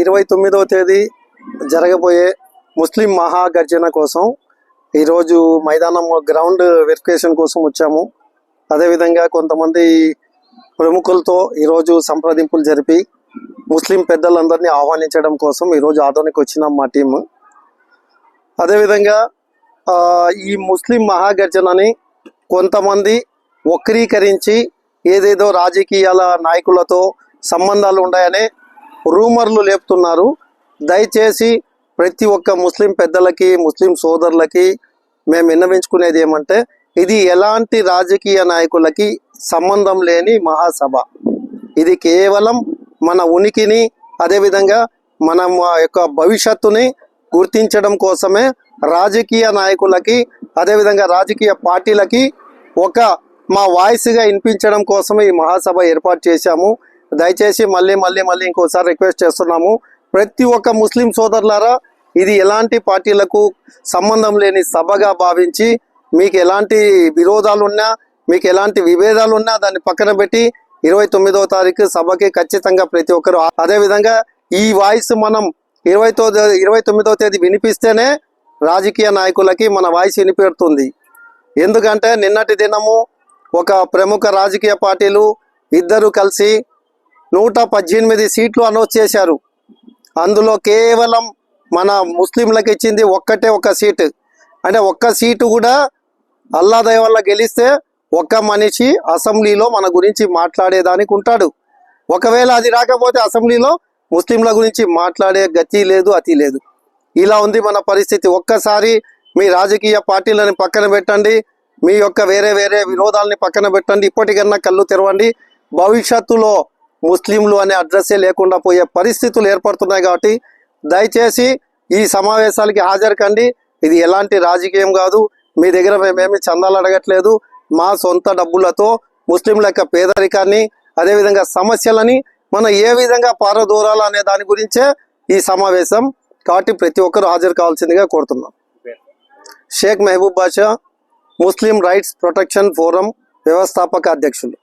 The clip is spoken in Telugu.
ఇరవై తొమ్మిదవ తేదీ జరగబోయే ముస్లిం మహాగర్జన కోసం ఈరోజు మైదానం గ్రౌండ్ వెరిఫికేషన్ కోసం వచ్చాము. అదేవిధంగా కొంతమంది ప్రముఖులతో ఈరోజు సంప్రదింపులు జరిపి ముస్లిం పెద్దలందరినీ ఆహ్వానించడం కోసం ఈరోజు ఆదోనికి వచ్చినాం మా టీము. అదేవిధంగా ఈ ముస్లిం మహాగర్జనని కొంతమంది వక్రీకరించి ఏదేదో రాజకీయాల నాయకులతో సంబంధాలు ఉన్నాయనే రూమర్లు లేపుతున్నారు. దయచేసి ప్రతి ఒక్క ముస్లిం పెద్దలకి ముస్లిం సోదరులకి మేము విన్నవించుకునేది ఏమంటే ఇది ఎలాంటి రాజకీయ నాయకులకి సంబంధం లేని మహాసభ. ఇది కేవలం మన ఉనికిని అదేవిధంగా మన యొక్క భవిష్యత్తుని గుర్తించడం కోసమే రాజకీయ నాయకులకి అదేవిధంగా రాజకీయ పార్టీలకి ఒక మా వాయిస్గా వినిపించడం కోసమే ఈ మహాసభ ఏర్పాటు చేశాము. దయచేసి మళ్ళీ మళ్ళీ మళ్ళీ ఇంకోసారి రిక్వెస్ట్ చేస్తున్నాము. ప్రతి ఒక్క ముస్లిం సోదరులారా ఇది ఎలాంటి పార్టీలకు సంబంధం లేని సభగా భావించి మీకు ఎలాంటి విరోధాలు ఉన్నా మీకు ఎలాంటి విభేదాలు ఉన్నా దాన్ని పక్కన పెట్టి ఇరవై తొమ్మిదవ తారీఖు సభకి ఖచ్చితంగా ప్రతి ఒక్కరు అదేవిధంగా ఈ వాయిస్ మనం ఇరవై ఇరవై తొమ్మిదవ తేదీ వినిపిస్తేనే రాజకీయ నాయకులకి మన వాయిస్ వినిపెడుతుంది. ఎందుకంటే నిన్నటి దినము ఒక ప్రముఖ రాజకీయ పార్టీలు ఇద్దరు కలిసి నూట పద్దెనిమిది సీట్లు అనౌన్స్ చేశారు. అందులో కేవలం మన ముస్లింలకు ఇచ్చింది ఒక్కటే ఒక సీటు. అంటే ఒక్క సీటు కూడా అల్లా వల్ల గెలిస్తే ఒక్క మనిషి అసెంబ్లీలో మన గురించి మాట్లాడేదానికి ఉంటాడు. ఒకవేళ అది రాకపోతే అసెంబ్లీలో ముస్లింల గురించి మాట్లాడే గతి లేదు అతి లేదు. ఇలా ఉంది మన పరిస్థితి. ఒక్కసారి మీ రాజకీయ పార్టీలను పక్కన పెట్టండి. మీ యొక్క వేరే వేరే విరోధాలని పక్కన పెట్టండి. ఇప్పటికన్నా కళ్ళు తెరవండి. భవిష్యత్తులో ముస్లింలు అనే అడ్రస్సే లేకుండా పోయే పరిస్థితులు ఏర్పడుతున్నాయి కాబట్టి దయచేసి ఈ సమావేశాలకి హాజరు కండి ఇది ఎలాంటి రాజకీయం కాదు. మీ దగ్గర మేమేమి చందాలు అడగట్లేదు. మా సొంత డబ్బులతో ముస్లింల యొక్క పేదరికాన్ని అదేవిధంగా సమస్యలని మనం ఏ విధంగా పారదూరాలా అనే దాని గురించే ఈ సమావేశం కాబట్టి ప్రతి ఒక్కరూ హాజరు కావాల్సిందిగా కోరుతున్నాం. Sheikh Mahaboob Basha Muslim rights protection forum వ్యవస్థాపక అధ్యక్షులు.